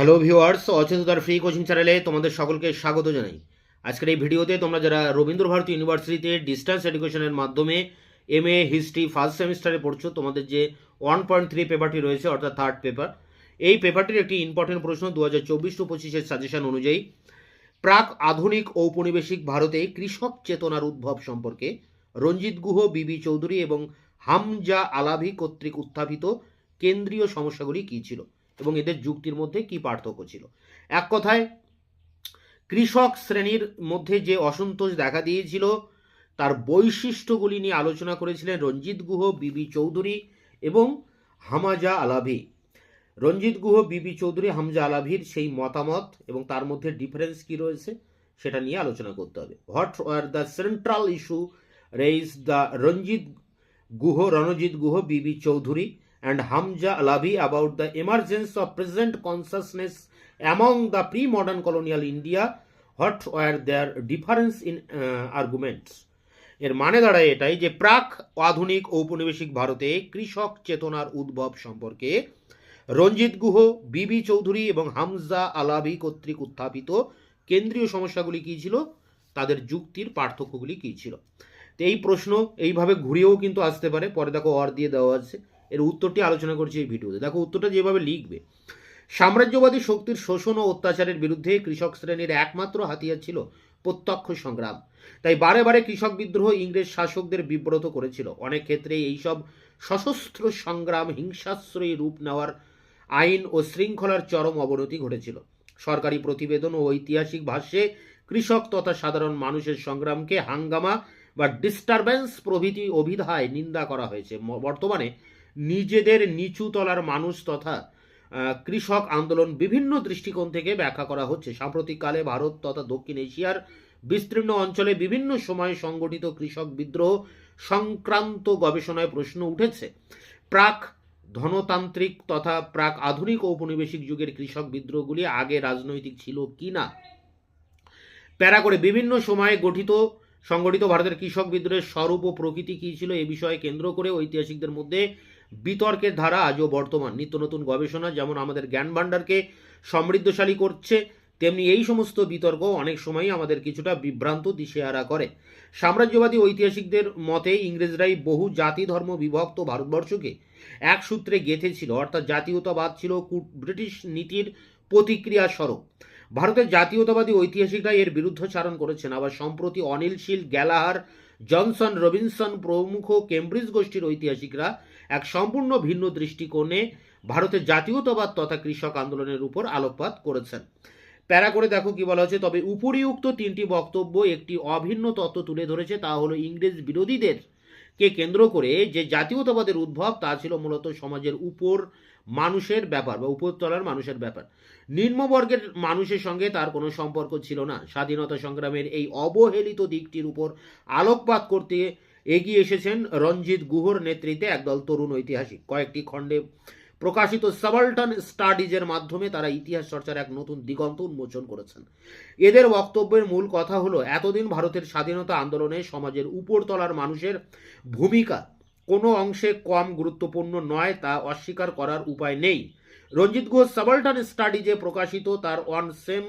Hello viewers অচেততার free coaching চ্যানেলে তোমাদের সকলকে স্বাগত জানাই। আজকের এই ভিডিওতে তোমরা যারা রবীন্দ্র ভারতী ইউনিভার্সিটিতে ডিস্টেন্স এডুকেশনের মাধ্যমে এম এ হিস্ট্রি ফার্স্ট সেমিস্টারে পড়ছো, তোমাদের যে ওয়ান পয়েন্ট থ্রি পেপারটি রয়েছে, অর্থাৎ থার্ড পেপার এই পেপারটির একটি ইম্পর্টেন্ট প্রশ্ন দু হাজার চব্বিশ টু পঁচিশের সাজেশন অনুযায়ী, প্রাক আধুনিক ঔপনিবেশিক ভারতে কৃষক চেতনার উদ্ভব সম্পর্কে রঞ্জিত গুহ বিবি চৌধুরী এবং হামজা আলাভি কর্তৃক উত্থাপিত কেন্দ্রীয় সমস্যাগুলি কী ছিল? এবং এদের যুক্তির মধ্যে কি পার্থক্য ছিল? এক কথায়, কৃষক শ্রেণির মধ্যে যে অসন্তোষ দেখা দিয়েছিল, তার বৈশিষ্ট্যগুলি নিয়ে আলোচনা করেছিলেন রঞ্জিত গুহ, বিবি চৌধুরী এবং হামাজা আলাভি। রঞ্জিত গুহ, বিবি চৌধুরী, হামজা আলাভির সেই মতামত এবং তার মধ্যে ডিফারেন্স কি রয়েছে সেটা নিয়ে আলোচনা করতে হবে। What are the central issue raise the Ranjit Guha Ranajit Guha, B B Chaudhuri and Hamza Alavi about the emergence of present consciousness among the pre-modern colonial India. What were their difference in uh, arguments? এর মানে দাঁড়ায় এটাই যে প্রাক আধুনিক ঔপনিবেশিক ভারতে কৃষক চেতনার উদ্ভব সম্পর্কে রঞ্জিত গুহ বিবি চৌধুরী এবং হামজা আলাভি কর্তৃক উত্থাপিত কেন্দ্রীয় সমস্যাগুলি কী ছিল তাদের যুক্তির পার্থক্যগুলি কী ছিল তো এই প্রশ্ন এইভাবে ঘুরিয়েও কিন্তু আসতে পারে পরে দেখো অর দিয়ে দেওয়া আছে এর উত্তরটি আলোচনা করছি এই ভিডিওতে। দেখো, উত্তরটা যেভাবে লিখবে, সাম্রাজ্যবাদী শক্তির শোষণ ও অত্যাচারের বিরুদ্ধে কৃষক শ্রেণির একমাত্র হাতিয়ার ছিল প্রত্যক্ষ সংগ্রাম। তাই বারে বারে কৃষক বিদ্রোহ ইংরেজ শাসকদের বিব্রত করেছিল। অনেক ক্ষেত্রে এইসব সশস্ত্র সংগ্রাম হিংসাশ্রয়ী রূপ নেওয়ার আইন ও শৃঙ্খলার চরম অবনতি ঘটেছিল। সরকারি প্রতিবেদন ও ঐতিহাসিক ভাষ্যে কৃষক তথা সাধারণ মানুষের সংগ্রামকে হাঙ্গামা বা ডিস্টারবেন্স প্রভৃতি অভিধায় নিন্দা করা হয়েছে। বর্তমানে নিজেদের নিচু তলার মানুষ তথা কৃষক আন্দোলন বিভিন্ন দৃষ্টিকোণ থেকে ব্যাখ্যা করা হচ্ছে। সাম্প্রতিককালে ভারত তথা দক্ষিণ এশিয়ার বিস্তীর্ণ অঞ্চলে বিভিন্ন সময়ে সংগঠিত কৃষক বিদ্রোহ সংক্রান্ত গবেষণায় প্রশ্ন উঠেছে। প্রাক ধনতান্ত্রিক তথা প্রাক আধুনিক ঔপনিবেশিক যুগের কৃষক বিদ্রোহগুলি আগে রাজনৈতিক ছিল কি না? প্যারা করে বিভিন্ন সময়ে গঠিত, সংগঠিত ভারতের কৃষক বিদ্রোহের স্বরূপ ও প্রকৃতি কী ছিল এ বিষয়ে কেন্দ্র করে ঐতিহাসিকদের মধ্যে বিতর্কের ধারা আজও বর্তমান। নিত্য নতুন গবেষণা, যেমন আমাদের জ্ঞান ভাণ্ডারকে সমৃদ্ধশালী করছে, তেমনি এই সমস্ত বিতর্ক অনেক সময়ই আমাদের কিছুটা বিভ্রান্ত দিশেহারা করে। সাম্রাজ্যবাদী ঐতিহাসিকদের মতে ইংরেজরাই বহু জাতি, ধর্ম, বিভক্ত ভারতবর্ষকে এক সূত্রে গেঁথেছিল। অর্থাৎ জাতীয়তাবাদ ছিল ব্রিটিশ নীতির প্রতিক্রিয়া স্বরূপ। ভারতের জাতীয়তাবাদী ঐতিহাসিকরা এর বিরুদ্ধচারণ করেছেন। আবার সম্প্রতি Anil Seal, Gallagher, Johnson Robinson প্রমুখ কেমব্রিজ গোষ্ঠীর ঐতিহাসিকরা এক সম্পূর্ণ ভিন্ন দৃষ্টিকোণে ভারতের জাতীয়তাবাদ তথা কৃষক আন্দোলনের উপর আলোকপাত করেছেন। প্যারা করে দেখো কি বলা হচ্ছে, তবে উপরিউক্ত তিনটি বক্তব্য একটি অভিন্ন তত্ত্ব তুলে ধরেছে, তা হলো ইংরেজ বিরোধীদের কে কেন্দ্র করে যে জাতীয়তাবাদের উদ্ভব, তা ছিল মূলত সমাজের উপর মানুষের ব্যাপার বা উপরতলার মানুষের ব্যাপার। নিম্নবর্গের মানুষের সঙ্গে তার কোনো সম্পর্ক ছিল না। স্বাধীনতা সংগ্রামের এই অবহেলিত দিকটির উপর আলোকপাত করতে এগিয়ে এসেছেন রঞ্জিত গুহর নেতৃত্বে একদল তরুণ ঐতিহাসিক। কয়েকটি খণ্ডে প্রকাশিত সাবাল্টন স্টাডিজের মাধ্যমে তারা ইতিহাস চর্চার এক নতুন দিগন্ত উন্মোচন করেছেন। এদের বক্তব্যের মূল কথা হলো, এতদিন ভারতের স্বাধীনতা আন্দোলনে সমাজের উপরতলার মানুষের ভূমিকা কোনো অংশে কম গুরুত্বপূর্ণ নয়, তা অস্বীকার করার উপায় নেই। রঞ্জিত ঘোষ সাবাল্টন স্টাডিজে প্রকাশিত তার on some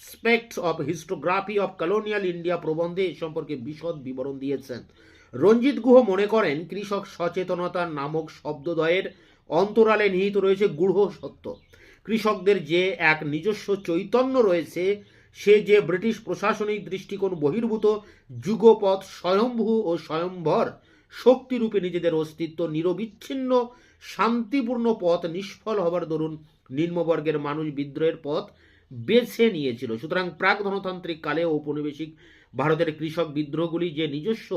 aspects of histography of colonial India প্রবন্ধে এ সম্পর্কে বিশদ বিবরণ দিয়েছেন। রঞ্জিত গুহ মনে করেন, কৃষক সচেতনতা নামক শব্দদ্বয়ের অন্তরালে নিহিত রয়েছে গূঢ় সত্য। কৃষকদের যে এক নিজস্ব চৈতন্য রয়েছে, সে যে ব্রিটিশ প্রশাসনিক দৃষ্টিকোণ বহির্ভূত যুগপথ স্বয়ম্ভূ ও স্বয়ম্ভর শক্তিরূপে নিজেদের অস্তিত্ব নিরবিচ্ছিন্ন, শান্তিপূর্ণ পথ নিষ্ফল হবার দরুন নিম্নবর্গের মানুষ বিদ্রোহের পথ বেছে নিয়েছিল। সুতরাং প্রাক ধনতান্ত্রিক কালে ঔপনিবেশিক ভারতের কৃষক বিদ্রোহগুলি যে নিজস্ব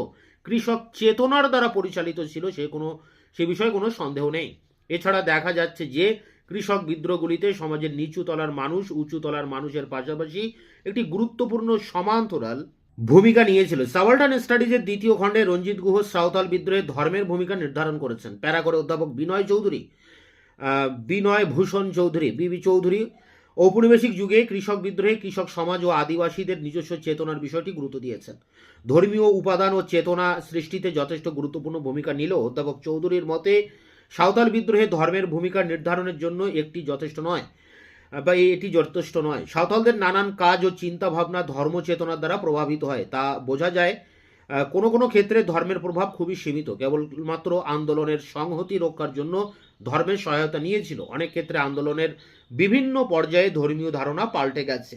কৃষক চেতনার দ্বারা পরিচালিত ছিল, সে কোনো, সে বিষয়ে কোনো সন্দেহ নেই। এছাড়া দেখা যাচ্ছে যে, কৃষক বিদ্রোহগুলিতে সমাজের নিচু তলার মানুষ, উঁচু তলার মানুষের পাশাপাশি একটি গুরুত্বপূর্ণ সমান্তরাল ভূমিকা নিয়েছিল। সাবাল্টান স্টাডিজের দ্বিতীয় খণ্ডে রঞ্জিত গুহ সাঁওতাল বিদ্রোহে ধর্মের ভূমিকা নির্ধারণ করেছেন। প্যারা করে অধ্যাপক বিনয় চৌধুরী বিনয় ভূষণ চৌধুরী বিবি চৌধুরী ঔপনিবেশিক যুগে কৃষক বিদ্রোহে কৃষক সমাজ ও আদিবাসীদের নিজস্ব চেতনার বিষয়টি গুরুত্ব দিয়েছেন। ধর্মীয় উপাদান ও চেতনা সৃষ্টিতে যথেষ্ট গুরুত্বপূর্ণ ভূমিকা নিল। অধ্যাপক চৌধুরীর মতে, সাঁওতাল বিদ্রোহে ধর্মের ভূমিকা নির্ধারণের জন্য একটি যথেষ্ট নয়, বা এটি যথেষ্ট নয়। সাঁওতালদের নানান কাজ ও চিন্তা ভাবনা ধর্ম চেতনার দ্বারা প্রভাবিত হয়। তা বোঝা যায় কোনো কোনো ক্ষেত্রে ধর্মের প্রভাব খুবই সীমিত। কেবলমাত্র আন্দোলনের সংহতি রক্ষার জন্য ধর্মের সহায়তা নিয়েছিল। অনেক ক্ষেত্রে আন্দোলনের বিভিন্ন পর্যায়ে ধর্মীয় ধারণা পাল্টে গেছে।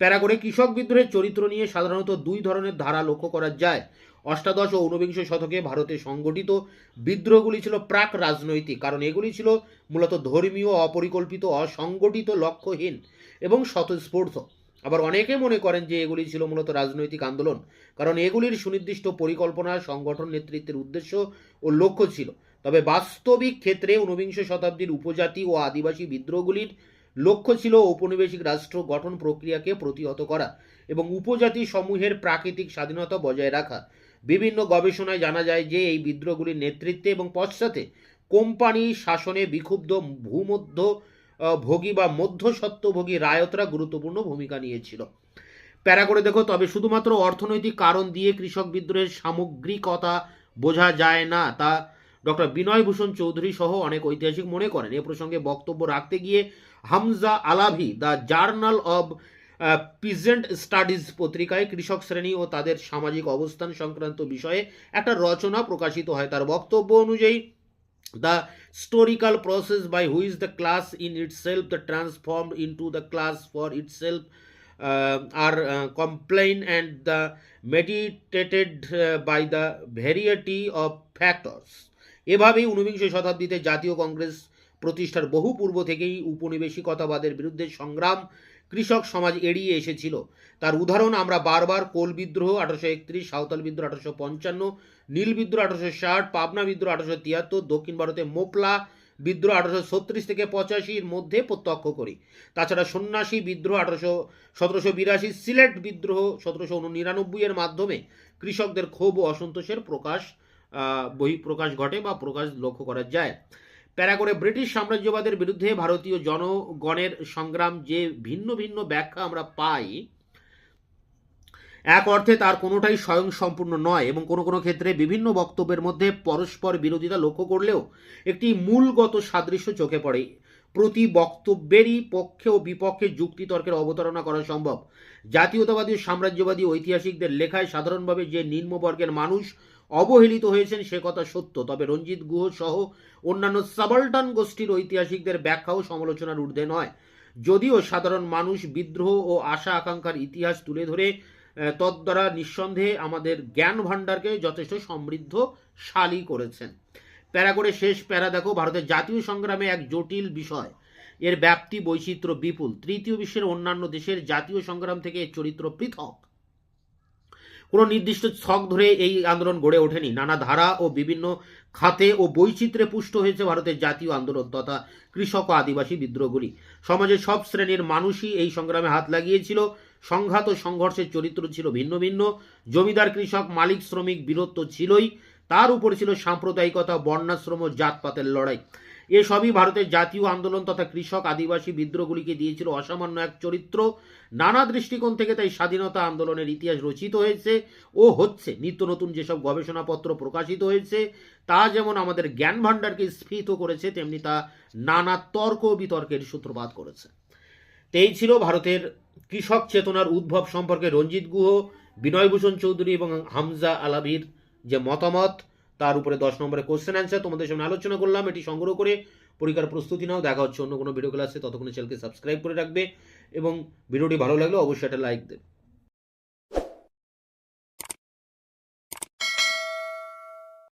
প্যারা করে কৃষক বিদ্রোহের চরিত্র নিয়ে সাধারণত দুই ধরনের ধারা লক্ষ্য করা যায়। অষ্টাদশ ও ঊনবিংশ শতকে ভারতে সংগঠিত বিদ্রোহগুলি ছিল প্রাক রাজনৈতিক, কারণ এগুলি ছিল মূলত ধর্মীয়, অপরিকল্পিত, অসংগঠিত, লক্ষ্যহীন এবং স্বতঃস্ফূর্ত। আবার অনেকে মনে করেন যে এগুলি ছিল মূলত রাজনৈতিক আন্দোলন, কারণ এগুলির সুনির্দিষ্ট পরিকল্পনা, সংগঠন, নেতৃত্বের উদ্দেশ্য ও লক্ষ্য ছিল। তবে বাস্তবিক ক্ষেত্রে ঊনবিংশ শতাব্দীর উপজাতি ও আদিবাসী বিদ্রোহগুলির লক্ষ্য ছিল ঔপনিবেশিক রাষ্ট্র গঠন প্রক্রিয়াকে প্রতিহত করা এবং উপজাতি সমূহের প্রাকৃতিক স্বাধীনতা বজায় রাখা। বিভিন্ন গবেষণায় জানা যায় যে এই বিদ্রোহগুলির নেতৃত্বে এবং পশ্চাতে কোম্পানি শাসনে বিক্ষুব্ধ ভূমধ্য ভোগী বা মধ্যস্বত্বভোগী রায়তরা গুরুত্বপূর্ণ ভূমিকা নিয়েছিল। প্যারা করে দেখো, তবে শুধুমাত্র অর্থনৈতিক কারণ দিয়ে কৃষক বিদ্রোহের সামগ্রিকতা বোঝা যায় না। তা ডক্টর বিনয় ভূষণ চৌধুরী সহ অনেক ঐতিহাসিক মনে করেন। এ প্রসঙ্গে বক্তব্য রাখতে গিয়ে Hamza Alavi, the journal of peasant studies পত্রিকায় কৃষক শ্রেণি ও তাদের সামাজিক অবস্থান সংক্রান্ত বিষয়ে একটা রচনা প্রকাশিত হয়। তার বক্তব্য অনুযায়ী, the historical process by which the class in itself the transform into the class for itself are complain and the meditated by the variety of factors. এভাবেই ঊনবিংশ শতাব্দীতে জাতীয় কংগ্রেস প্রতিষ্ঠার বহু পূর্ব থেকেই উপনিবেশিকতাবাদের বিরুদ্ধে সংগ্রাম, কৃষক সমাজ এড়িয়ে এসেছিল। তার উদাহরণ আমরা বারবার কোল বিদ্রোহ আঠারোশো একত্রিশ, সাঁওতাল বিদ্রোহ আঠারোশো পঞ্চান্ন, নীল বিদ্রোহ আঠারোশো ষাট, পাবনা বিদ্রোহ আঠারোশো তিয়াত্তর, দক্ষিণ ভারতে মোপলা বিদ্রোহ আঠারোশো ছত্রিশ থেকে পঁচাশির মধ্যে প্রত্যক্ষ করি। তাছাড়া সন্ন্যাসী বিদ্রোহ আঠারোশো সতেরোশো বিরাশি, সিলেট বিদ্রোহ সতেরোশো নিরানব্বই এর মাধ্যমে কৃষকদের ক্ষোভ ও অসন্তোষের প্রকাশ বহিঃপ্রকাশ ঘটে বা প্রকাশ লক্ষ্য করা যায়। প্যারা করে ব্রিটিশ সাম্রাজ্যবাদের বিরুদ্ধে ভারতীয় জনগণের সংগ্রাম যে ভিন্ন ভিন্ন ব্যাখ্যা আমরা পাই, এক অর্থে তার কোনোটাই স্বয়ং সম্পূর্ণ নয় এবং কোনো কোনো ক্ষেত্রে বিভিন্ন বক্তব্যের মধ্যে পরস্পর বিরোধিতা লক্ষ্য করলেও একটি মূলগত সাদৃশ্য চোখে পড়ে। প্রতি বক্তব্যেরই পক্ষে ও বিপক্ষে যুক্তিতর্কের অবতারণা করা সম্ভব। জাতীয়তাবাদী সাম্রাজ্যবাদী ঐতিহাসিকদের লেখায় সাধারণভাবে যে নিম্নবর্গের মানুষ অবহেলিত হয়েছেন সে কথা সত্য। তবে রঞ্জিত গুহ সহ অন্যান্য সাবাল্টান গোষ্ঠীর ঐতিহাসিকদের ব্যাখ্যা ও সমালোচনার ঊর্ধ্বে নয়। যদিও সাধারণ মানুষ বিদ্রোহ ও আশা আকাঙ্ক্ষার ইতিহাস তুলে ধরে তদ্বারা নিঃসন্দেহে আমাদের জ্ঞান ভাণ্ডারকে যথেষ্ট সমৃদ্ধশালী করেছেন। প্যারা করে শেষ প্যারা দেখো, ভারতের জাতীয় সংগ্রামে এক জটিল বিষয়। এর ব্যাপ্তি বৈচিত্র্য বিপুল। তৃতীয় বিশ্বের অন্যান্য দেশের জাতীয় সংগ্রাম থেকে এর চরিত্র পৃথক। কোনো নির্দিষ্ট ছক ধরে এই আন্দোলন গড়ে ওঠেনি। নানা ধারা ও বিভিন্ন খাতে ও বৈচিত্র্যে পুষ্ট হয়েছে ভারতের জাতীয় আন্দোলন তথা কৃষক ও আদিবাসী বিদ্রোহগুলি। সমাজের সব শ্রেণির মানুষই এই সংগ্রামে হাত লাগিয়েছিল। সংঘাত ও সংঘর্ষের চরিত্র ছিল ভিন্ন ভিন্ন। জমিদার, কৃষক, মালিক, শ্রমিক বীরত্ব ছিলই। তার উপর ছিল সাম্প্রদায়িকতা বর্ণাশ্রম ও জাতপাতের লড়াই। এসবই ভারতের জাতীয় আন্দোলন তথা কৃষক, আদিবাসী বিদ্রোহগুলিকে দিয়েছিল অসামান্য এক চরিত্র। নানা দৃষ্টিকোণ থেকে তাই স্বাধীনতা আন্দোলনের ইতিহাস রচিত হয়েছে ও হচ্ছে। নিত্য নতুন যেসব গবেষণাপত্র প্রকাশিত হয়েছে, তা যেমন আমাদের জ্ঞান ভাণ্ডারকে স্ফীত করেছে, তেমনি তা নানা তর্ক বিতর্কের সূত্রপাত করেছে। তো এই ছিল ভারতের কৃষক চেতনার উদ্ভব সম্পর্কে রঞ্জিত গুহ, বিনয়ভূষণ চৌধুরী এবং হামজা আলাভির যে মতামত তার উপরে দশ নম্বরে কোশ্চেন অ্যান্সার তোমাদের সামনে আলোচনা করলাম, এটি সংগ্রহ করে পরীক্ষার প্রস্তুতি নাও, দেখা হচ্ছে অন্য কোনো ভিডিও ক্লাসে ততক্ষণে চ্যানেলকে সাবস্ক্রাইব করে রাখবে এবং ভিডিওটি ভালো লাগলে অবশ্যই একটা লাইক দেবে।